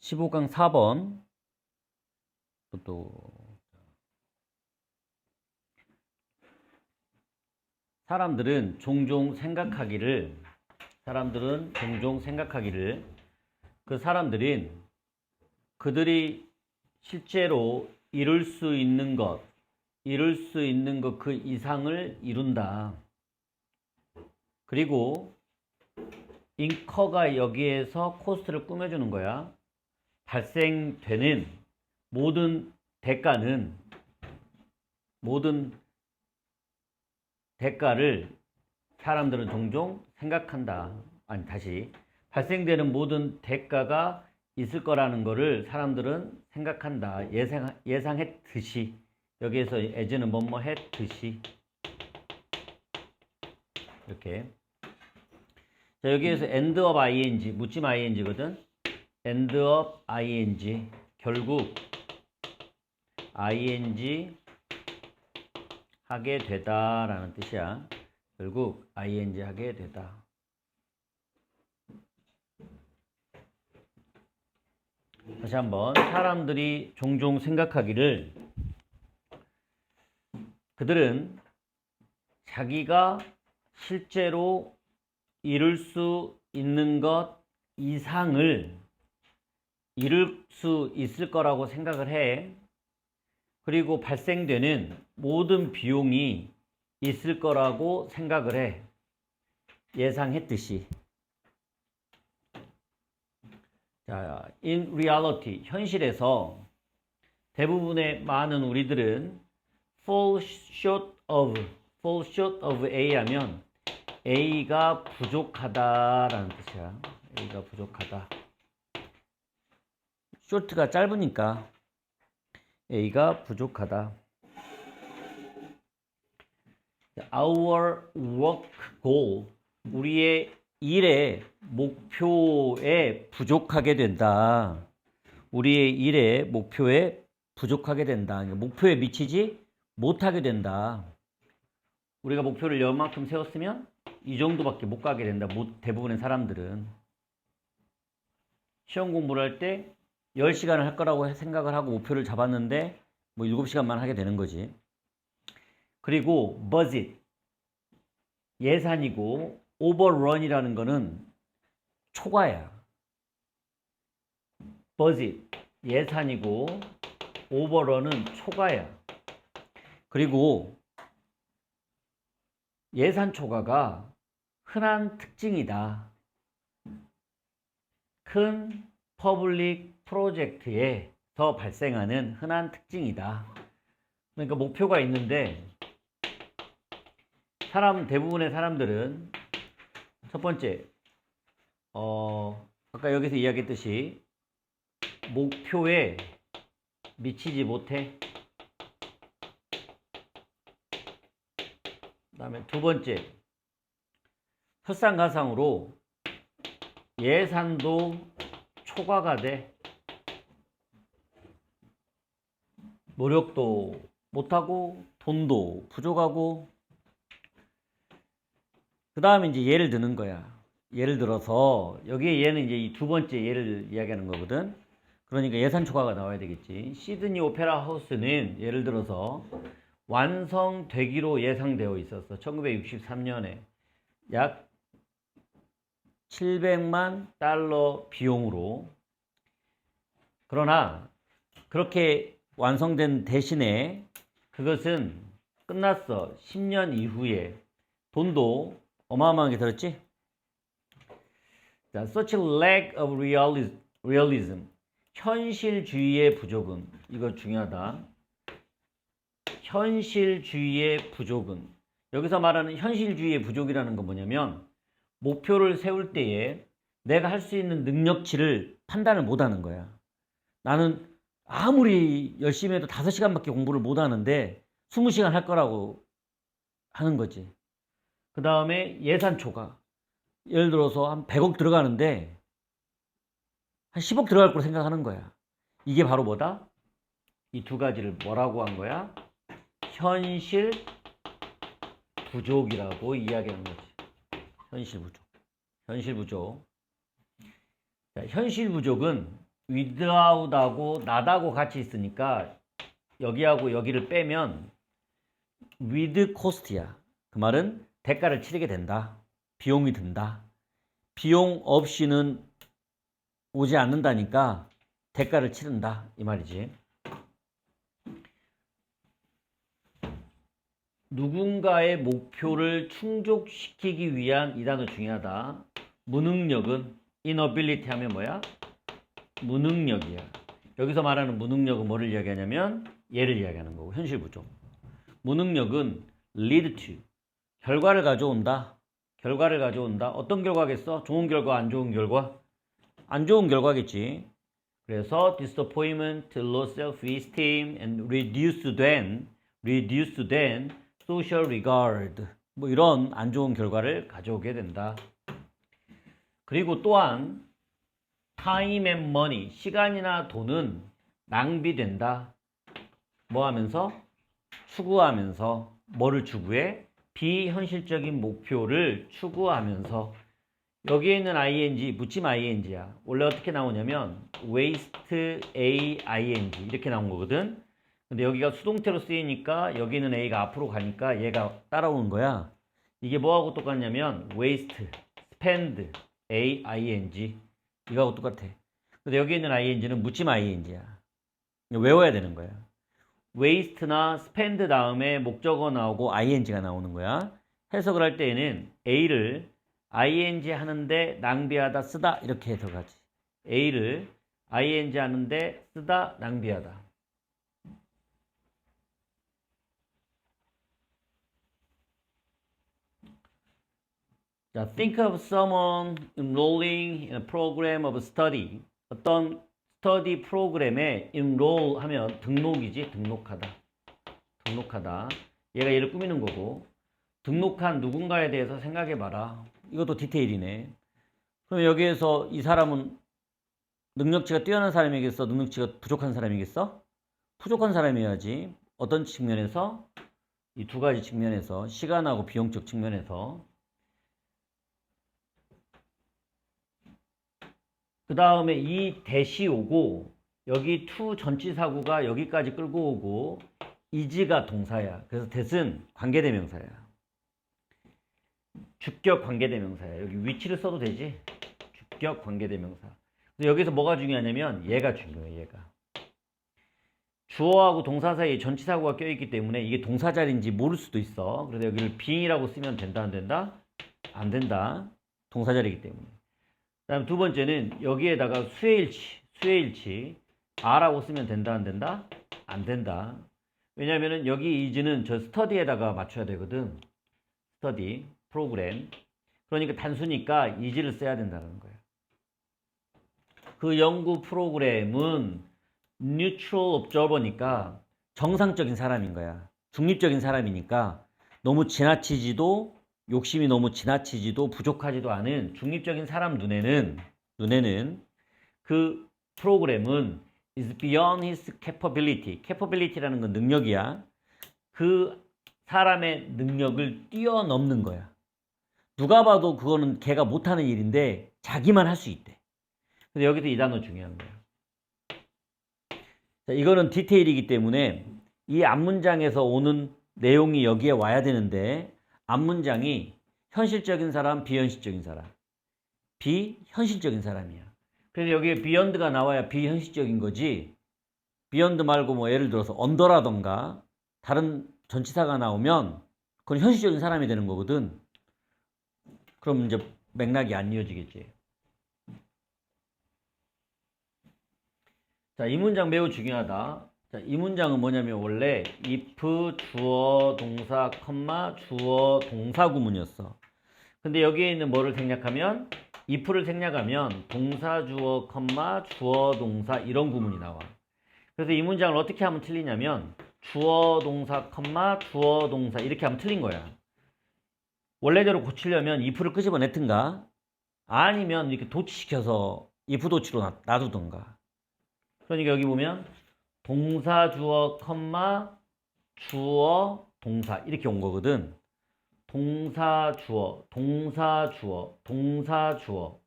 15강 4번 또 사람들은 종종 생각하기를 사람들은 종종 생각하기를 그 사람들은 그들이 실제로 이룰 수 있는 것 이룰 수 있는 것 그 이상을 이룬다. 그리고 인커가 여기에서 코스트를 꾸며주는 거야. 발생되는 모든 대가는 모든 대가를 사람들은 종종 생각한다. 아니 다시 발생되는 모든 대가가 있을 거라는 거를 사람들은 생각한다. 예상 예상했듯이 여기에서 as는 뭐뭐 했듯이 이렇게 자 여기에서 end of ing 묻짐 ing거든. End of ing 결국 ing 하게 되다라는 뜻이야. 결국 ing 하게 되다. 다시 한번 사람들이 종종 생각하기를 그들은 자기가 실제로 이룰 수 있는 것 이상을 이룰 수 있을 거라고 생각을 해. 그리고 발생되는 모든 비용이 있을 거라고 생각을 해. 예상했듯이. 자, in reality, 현실에서 대부분의 많은 우리들은 fall short of, fall short of A 하면 A가 부족하다라는 뜻이야. A가 부족하다. Short가 짧으니까 A가 부족하다. Our work goal, 우리의 일의 목표에 부족하게 된다. 우리의 일의 목표에 부족하게 된다. 목표에 미치지 못하게 된다. 우리가 목표를 요만큼 세웠으면 이 정도밖에 못 가게 된다. 대부분의 사람들은. 시험 공부를 할 때 10시간을 할 거라고 생각을 하고 목표를 잡았는데 뭐 7시간만 하게 되는 거지. 그리고 budget 예산이고 오버런이라는 거는 초과야. budget 예산이고 오버런은 초과야. 그리고 예산 초과가 흔한 특징이다. 큰 퍼블릭 프로젝트에서 발생하는 흔한 특징이다. 그러니까 목표가 있는데 사람 대부분의 사람들은 첫 번째 어 아까 여기서 이야기했듯이 목표에 미치지 못해. 그다음에 두 번째 설상가상으로 예산도 초과가 돼. 노력도 못하고 돈도 부족하고 그 다음에 이제 예를 드는 거야. 예를 들어서 여기에 얘는 이제 이 두 번째 예를 이야기하는 거거든. 그러니까 예산 초과가 나와야 되겠지. 시드니 오페라 하우스는 예를 들어서 완성되기로 예상되어 있었어. 1963년에 약 700만 달러 비용으로. 그러나 그렇게 완성된 대신에 그것은 끝났어. 10년 이후에 돈도 어마어마하게 들었지? 자, such lack of realism, realism. 현실주의의 부족은 이거 중요하다. 현실주의의 부족은 여기서 말하는 현실주의의 부족이라는 건 뭐냐면 목표를 세울 때에 내가 할 수 있는 능력치를 판단을 못 하는 거야. 나는 아무리 열심히 해도 5시간밖에 공부를 못 하는데 20시간 할 거라고 하는 거지. 그 다음에 예산 초과. 예를 들어서 한 100억 들어가는데 한 10억 들어갈 거로 생각하는 거야. 이게 바로 뭐다? 이 두 가지를 뭐라고 한 거야? 현실 부족이라고 이야기하는 거지. 현실 부족. 현실 부족. 자, 현실 부족은 without하고 not하고 같이 있으니까 여기하고 여기를 빼면 with cost야. 그 말은 대가를 치르게 된다. 비용이 든다. 비용 없이는 오지 않는다니까 대가를 치른다. 이 말이지. 누군가의 목표를 충족시키기 위한 이 단어 중요하다. 무능력은 inability 하면 뭐야? 무능력이야. 여기서 말하는 무능력은 뭐를 이야기하냐면 얘를 이야기하는 거고 현실 부족. 무능력은 lead to 결과를 가져온다. 결과를 가져온다. 어떤 결과겠어? 좋은 결과, 안 좋은 결과? 안 좋은 결과겠지. 그래서 disappointment, low self-esteem, and reduced then, reduced then social regard. 뭐 이런 안 좋은 결과를 가져오게 된다. 그리고 또한 time and money, 시간이나 돈은 낭비된다. 뭐 하면서? 추구하면서 뭐를 추구해? 비현실적인 목표를 추구하면서 여기에 있는 ing 묻힘 ing야. 원래 어떻게 나오냐면 waste a ing 이렇게 나온 거거든. 근데 여기가 수동태로 쓰이니까 여기 있는 a가 앞으로 가니까 얘가 따라오는 거야. 이게 뭐하고 똑같냐면 waste, spend, a ing 이거하고 똑같아. 근데 여기 있는 ing는 묻힘 ing야. 외워야 되는 거야. waste나 spend 다음에 목적어 나오고 ing가 나오는 거야. 해석을 할 때에는 a를 ing 하는데 낭비하다 쓰다 이렇게 해석하지. a를 ing 하는데 쓰다 낭비하다. 자, think of someone enrolling in a program of study. 어떤 스터디 프로그램에 enroll 하면 등록이지? 등록하다. 등록하다. 얘가 얘를 꾸미는 거고. 등록한 누군가에 대해서 생각해 봐라. 이것도 디테일이네. 그럼 여기에서 이 사람은 능력치가 뛰어난 사람이겠어? 능력치가 부족한 사람이겠어? 부족한 사람이어야지. 어떤 측면에서? 이 두 가지 측면에서. 시간하고 비용적 측면에서 그 다음에 이 대시 오고 여기 투 전치사구가 여기까지 끌고 오고 이지가 동사야. 그래서 대은 관계대명사야. 주격 관계대명사야. 여기 위치를 써도 되지? 주격 관계대명사. 여기서 뭐가 중요하냐면 얘가 중요해. 얘가. 주어하고 동사 사이에 전치사구가 껴있기 때문에 이게 동사자리인지 모를 수도 있어. 그래서 여기를 being이라고 쓰면 된다 안 된다? 안 된다. 동사자리이기 때문에. 다음 두 번째는 여기에다가 수혜일치, 수혜일치 아라고 쓰면 된다 안 된다? 안 된다. 왜냐면은 여기 이즈는 저 스터디에다가 맞춰야 되거든. 스터디, 프로그램. 그러니까 단수니까 이즈를 써야 된다는 거예요. 그 연구 프로그램은 neutral observer니까 정상적인 사람인 거야. 중립적인 사람이니까 너무 지나치지도 욕심이 너무 지나치지도 부족하지도 않은 중립적인 사람 눈에는 눈에는 그 프로그램은 is beyond his capability. capability라는 건 능력이야. 그 사람의 능력을 뛰어넘는 거야. 누가 봐도 그거는 걔가 못하는 일인데 자기만 할 수 있대. 근데 여기서 이 단어 중요한 거야. 자, 이거는 디테일이기 때문에 이 앞문장에서 오는 내용이 여기에 와야 되는데 앞문장이 현실적인 사람, 비현실적인 사람. 비현실적인 사람이야. 그래서 여기에 비욘드가 나와야 비현실적인 거지. 비욘드 말고 뭐 예를 들어서 언더라던가 다른 전치사가 나오면 그건 현실적인 사람이 되는 거거든. 그럼 이제 맥락이 안 이어지겠지. 자, 이 문장 매우 중요하다. 자, 이 문장은 뭐냐면 원래 if 주어 동사 컴마 주어 동사 구문이었어. 근데 여기에 있는 뭐를 생략하면 if를 생략하면 동사 주어 컴마 주어 동사 이런 구문이 나와. 그래서 이 문장을 어떻게 하면 틀리냐면 주어 동사 컴마 주어 동사 이렇게 하면 틀린 거야. 원래대로 고치려면 if를 끄집어냈든가 아니면 이렇게 도치시켜서 if 도치로 놔두던가. 그러니까 여기 보면 동사 주어 컴마 주어 동사 이렇게 온 거거든. 동사 주어 동사 주어 동사 주어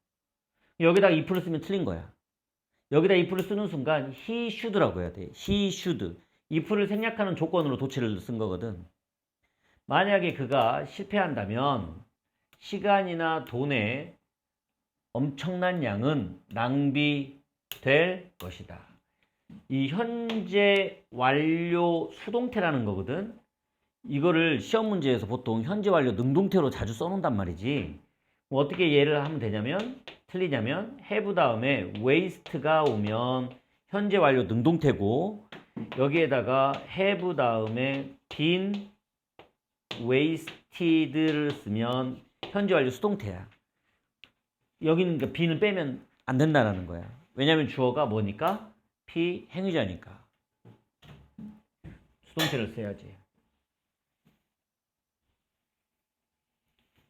여기다가 if를 쓰면 틀린 거야. 여기다 if를 쓰는 순간 he should라고 해야 돼. he should. if를 생략하는 조건으로 도치를 쓴 거거든. 만약에 그가 실패한다면 시간이나 돈의 엄청난 양은 낭비될 것이다. 이 현재 완료 수동태라는 거거든. 이거를 시험 문제에서 보통 현재 완료 능동태로 자주 써놓는단 말이지. 뭐 어떻게 예를 하면 되냐면 틀리냐면 have 다음에 waste가 오면 현재 완료 능동태고 여기에다가 have 다음에 been wasted를 쓰면 현재 완료 수동태야. 여기는 그러니까 be는 빼면 안 된다라는 거야. 왜냐면 주어가 뭐니까 피 행위자니까 수동태를 써야지.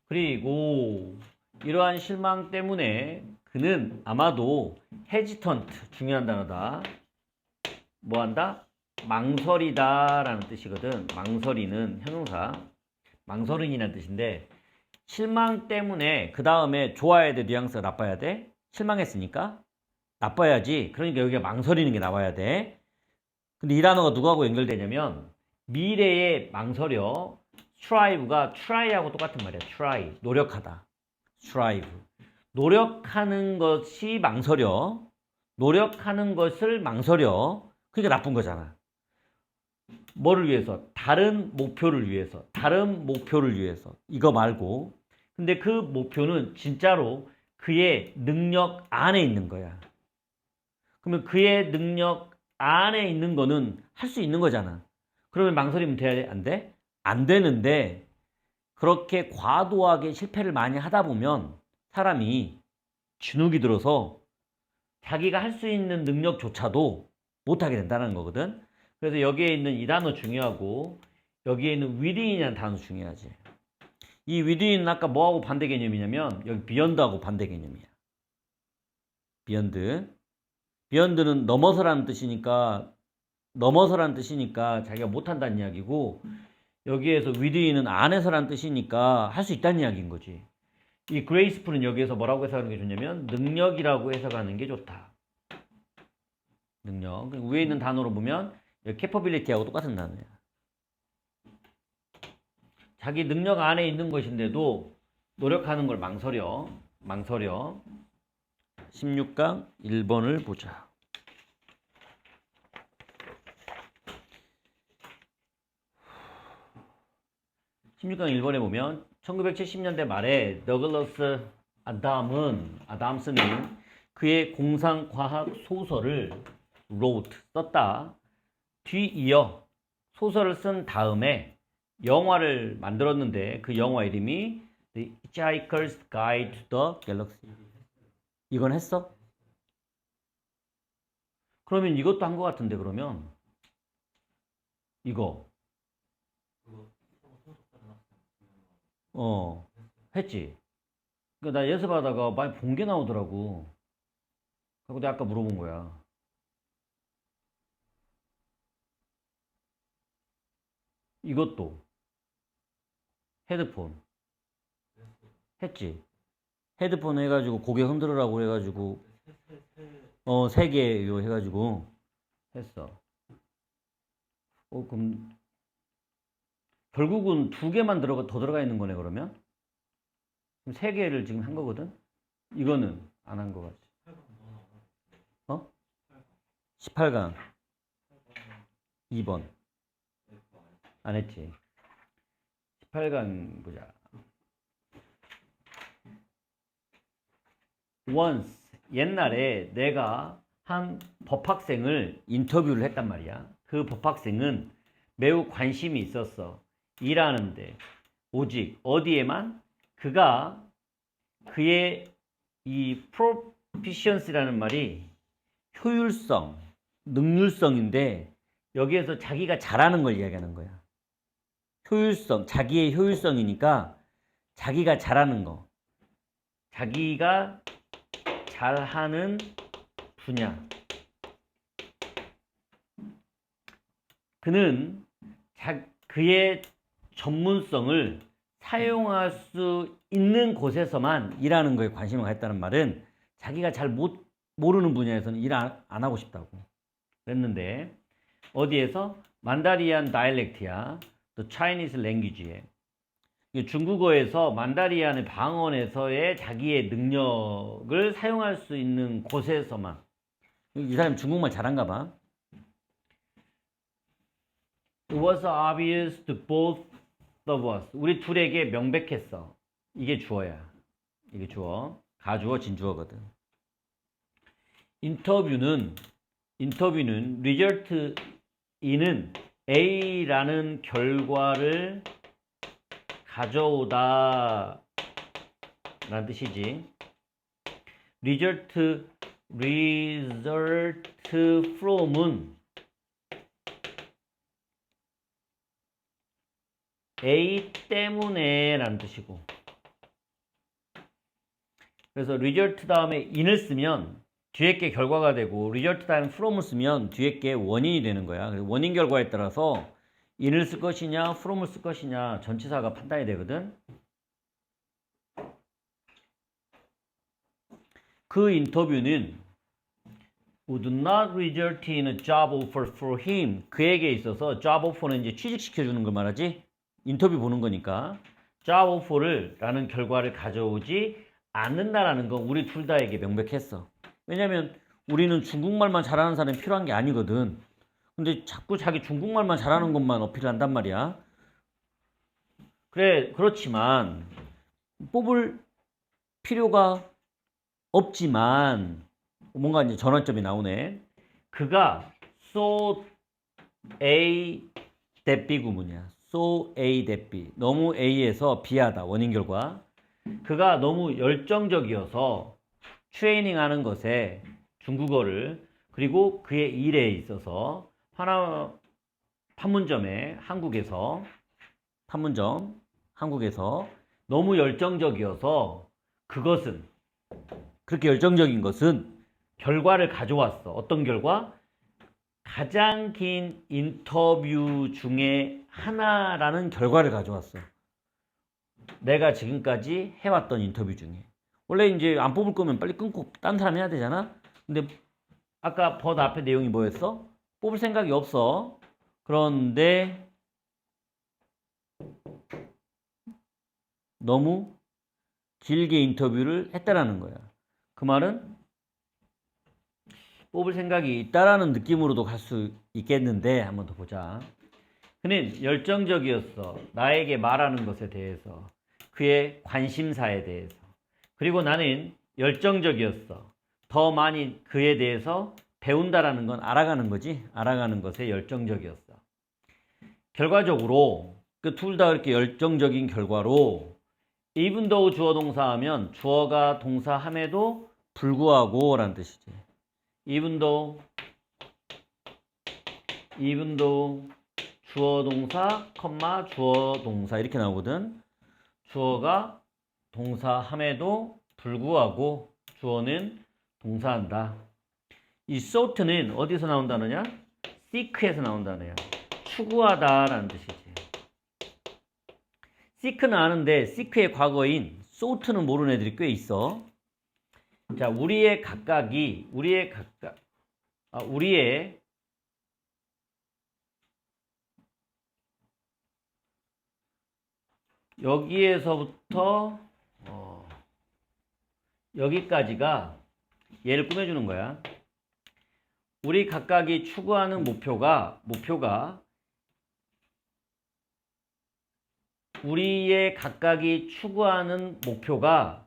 그리고 이러한 실망 때문에 그는 아마도 헤지턴트 중요한 단어다. 뭐 한다? 망설이다 라는 뜻이거든. 망설이는 형용사. 망설인이라는 뜻인데 실망 때문에 그 다음에 좋아야 돼 뉘앙스가 나빠야 돼? 실망했으니까 나빠야지. 그러니까 여기가 망설이는 게 나와야 돼. 근데 이 단어가 누구하고 연결되냐면 미래의 망설여 strive가 try하고 똑같은 말이야. try 노력하다. strive 노력하는 것이 망설여 노력하는 것을 망설여 그러니까 나쁜 거잖아. 뭐를 위해서? 다른 목표를 위해서. 다른 목표를 위해서. 이거 말고. 근데 그 목표는 진짜로 그의 능력 안에 있는 거야. 그러면 그의 능력 안에 있는 거는 할 수 있는 거잖아. 그러면 망설이면 돼? 안 돼? 안 되는데 그렇게 과도하게 실패를 많이 하다 보면 사람이 주눅이 들어서 자기가 할 수 있는 능력조차도 못하게 된다는 거거든. 그래서 여기에 있는 이 단어 중요하고 여기에 있는 within이라는 단어 중요하지. 이 within은 아까 뭐하고 반대 개념이냐면 여기 beyond하고 반대 개념이야. Beyond는 넘어서라는 뜻이니까 넘어서라는 뜻이니까 자기가 못한다는 이야기고 여기에서 within은 안에서라는 뜻이니까 할 수 있다는 이야기인 거지. 이 graceful은 여기에서 뭐라고 해석하는 게 좋냐면 능력이라고 해석하는 게 좋다. 능력. 그 위에 있는 단어로 보면 capability하고 똑같은 단어야. 자기 능력 안에 있는 것인데도 노력하는 걸 망설여. 망설여. 16강 1번을 보자. (16강 1번에) 보면 1970년대 말에 더글러스 아담은 아담스는 그의 공상 과학 소설을 wrote 썼다. 뒤이어 소설을 쓴 다음에 영화를 만들었는데 그 영화 이름이 The Hitchhiker's Guide to the Galaxy. 이건 했어? 그러면 이것도 한 것 같은데 그러면 이거 어 했지. 그러니까 나 연습하다가 많이 본 게 나오더라고. 그리고 내가 아까 물어본 거야. 이것도 헤드폰 했지. 헤드폰 해가지고 고개 흔들으라고 해가지고 어 세 개요 해가지고 했어. 어 그럼 결국은 두 개만 들어가 더 들어가 있는 거네 그러면? 그럼 세 개를 지금 한 거거든. 이거는 안 한 거 같지. 어? 18강 2번 안 했지. 18강 보자. Once 옛날에 내가 한 법학생을 인터뷰를 했단 말이야. 그 법학생은 매우 관심이 있었어. 일하는데 오직 어디에만 그가 그의 이 proficiency라는 말이 효율성, 능률성인데 여기에서 자기가 잘하는 걸 이야기하는 거야. 효율성, 자기의 효율성이니까 자기가 잘하는 거. 자기가 잘하는 분야. 그는 자, 그의 전문성을 사용할 수 있는 곳에서만 일하는 거에 관심을 가졌다는 말은 자기가 잘 못 모르는 분야에서는 일 안 하고 싶다고 그랬는데 어디에서 만다리안 다이렉트야 또 language에 이게 중국어에서 만다리안의 방언에서의 자기의 능력을 사용할 수 있는 곳에서만 이 사람 중국말 잘한가 봐. It was obvious to both of us. 우리 둘에게 명백했어. 이게 주어야. 이게 주어. 가주어, 진주어거든. 인터뷰는 인터뷰는 리절트 이는 A라는 결과를 가져오다 라는 뜻이지. result result from은 A 때문에 라는 뜻이고 그래서 result 다음에 in을 쓰면 뒤에 게 결과가 되고 result 다음에 from을 쓰면 뒤에 게 원인이 되는 거야. 원인 결과에 따라서 in을 쓸 것이냐 from을 쓸 것이냐 전치사가 판단이 되거든. 그 인터뷰는 would not result in a job offer for him. 그에게 있어서 job offer는 이제 취직시켜 주는 걸 말하지. 인터뷰 보는 거니까 job offer를 라는 결과를 가져오지 않는다라는 건 우리 둘 다에게 명백했어. 왜냐면 우리는 중국말만 잘하는 사람이 필요한 게 아니거든. 근데 자꾸 자기 중국말만 잘하는 것만 어필을 한단 말이야. 그래, 그렇지만 뽑을 필요가 없지만 뭔가 이제 전환점이 나오네. 그가 so A B 구문이야. so A B. 너무 A에서 B하다. 원인 결과. 그가 너무 열정적이어서 트레이닝 하는 것에 중국어를 그리고 그의 일에 있어서 하나 판문점에 한국에서 판문점 한국에서 너무 열정적이어서 그것은 그렇게 열정적인 것은 결과를 가져왔어. 어떤 결과? 가장 긴 인터뷰 중에 하나라는 결과를 가져왔어. 내가 지금까지 해왔던 인터뷰 중에. 원래 이제 안 뽑을 거면 빨리 끊고 딴 사람 해야 되잖아? 근데 아까 버 앞에 내용이 뭐였어? 뽑을 생각이 없어. 그런데 너무 길게 인터뷰를 했다라는 거야. 그 말은 뽑을 생각이 있다라는 느낌으로도 갈 수 있겠는데 한번 더 보자. 그는 열정적이었어. 나에게 말하는 것에 대해서. 그의 관심사에 대해서. 그리고 나는 열정적이었어. 더 많이 그에 대해서 배운다라는 건 알아가는 거지. 알아가는 것에 열정적이었어. 결과적으로 그 둘 다 이렇게 열정적인 결과로 even though 주어 동사하면 주어가 동사함에도 불구하고 라는 뜻이지. even though even though 주어 동사, 컴마 주어 동사 이렇게 나오거든. 주어가 동사함에도 불구하고 주어는 동사한다. 이 sought는 어디서 나온다느냐? seek에서 나온다느냐? 추구하다라는 뜻이지. seek는 아는데 seek의 과거인 sought는 모르는 애들이 꽤 있어. 자, 우리의 각각이 우리의 각각 아, 우리의 여기에서부터 어, 여기까지가 얘를 꾸며주는 거야. 우리 각각이 추구하는 목표가 목표가 우리의 각각이 추구하는 목표가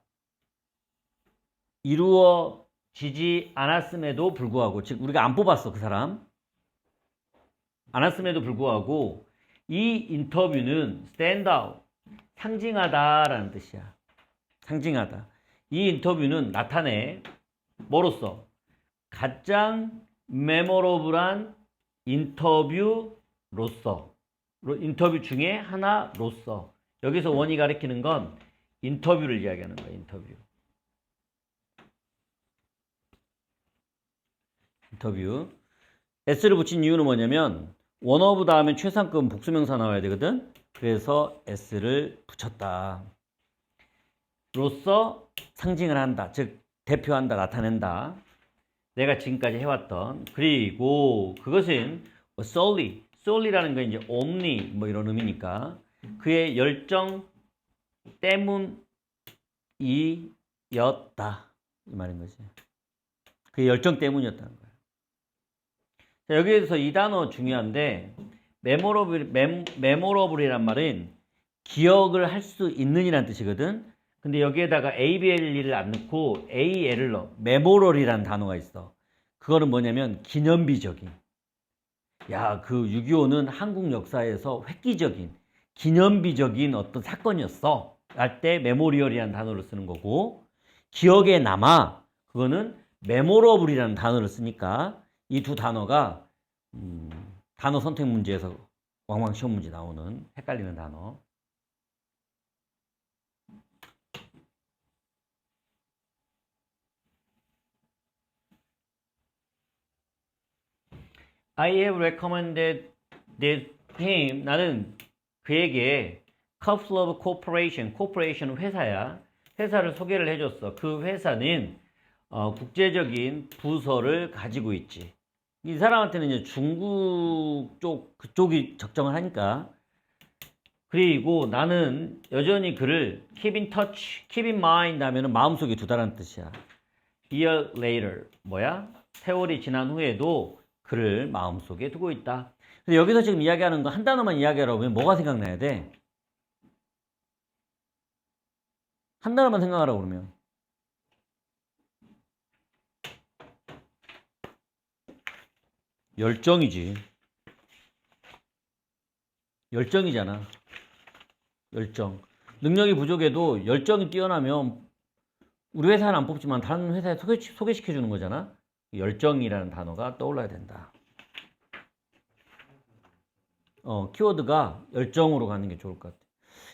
이루어지지 않았음에도 불구하고 즉 우리가 안 뽑았어 그 사람. 않았음에도 불구하고 이 인터뷰는 스탠드아웃 상징하다라는 뜻이야. 상징하다. 이 인터뷰는 나타내 뭐로써? 가장 메모러블한 인터뷰로서. 로- 인터뷰 중에 하나로서. 여기서 원이 가리키는 건 인터뷰를 이야기하는 거야 인터뷰. 인터뷰. S를 붙인 이유는 뭐냐면 원어브 다음에 최상급 복수명사 나와야 되거든. 그래서 s를 붙였다. 로서 상징을 한다. 즉 대표한다 나타낸다 내가 지금까지 해왔던 그리고 그것은 뭐 solely, solely라는 건 이제 only 뭐 이런 의미니까 그의 열정 때문이었다 이 말인 거지. 그의 열정 때문이었다는 거야. 자, 여기에서 이 단어 중요한데 메모러블 메, 메모러블이란 말은 기억을 할 수 있는이란 뜻이거든. 근데 여기에다가 ABL을 안 넣고 AL을 넣어. 메모럴이라는 단어가 있어. 그거는 뭐냐면 기념비적인. 야, 그 6.25는 한국 역사에서 획기적인, 기념비적인 어떤 사건이었어. 할 때 메모리얼이라는 단어를 쓰는 거고, 기억에 남아. 그거는 메모러블이라는 단어를 쓰니까 이 두 단어가 음, 단어 선택 문제에서 왕왕 시험 문제 나오는 헷갈리는 단어. I have recommended this him. 나는 그에게 couple of corporation, corporation 회사야. 회사를 소개를 해줬어. 그 회사는 어, 국제적인 부서를 가지고 있지. 이 사람한테는 이제 중국 쪽 그쪽이 적정을 하니까. 그리고 나는 여전히 그를 keep in touch, keep in mind 하면은 마음속에 두다라는 뜻이야. year later 뭐야? 세월이 지난 후에도 그를 마음속에 두고 있다. 근데 여기서 지금 이야기하는 거 한 단어만 이야기하라고 하면 뭐가 생각나야 돼? 한 단어만 생각하라고 그러면 열정이지. 열정이잖아. 열정. 능력이 부족해도 열정이 뛰어나면 우리 회사는 안 뽑지만 다른 회사에 소개, 소개시켜 주는 거잖아. 열정이라는 단어가 떠올라야 된다. 어, 키워드가 열정으로 가는 게 좋을 것 같아.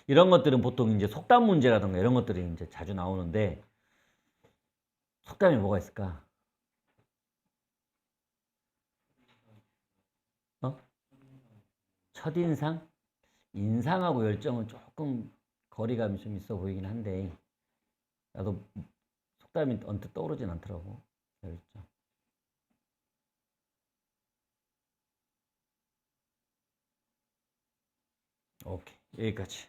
이런 것들은 보통 이제 속담 문제라든가 이런 것들이 이제 자주 나오는데 속담이 뭐가 있을까? 어? 첫인상? 인상하고 열정은 조금 거리감이 좀 있어 보이긴 한데 나도 속담이 언뜻 떠오르진 않더라고. 열정. 오케이. 여기까지.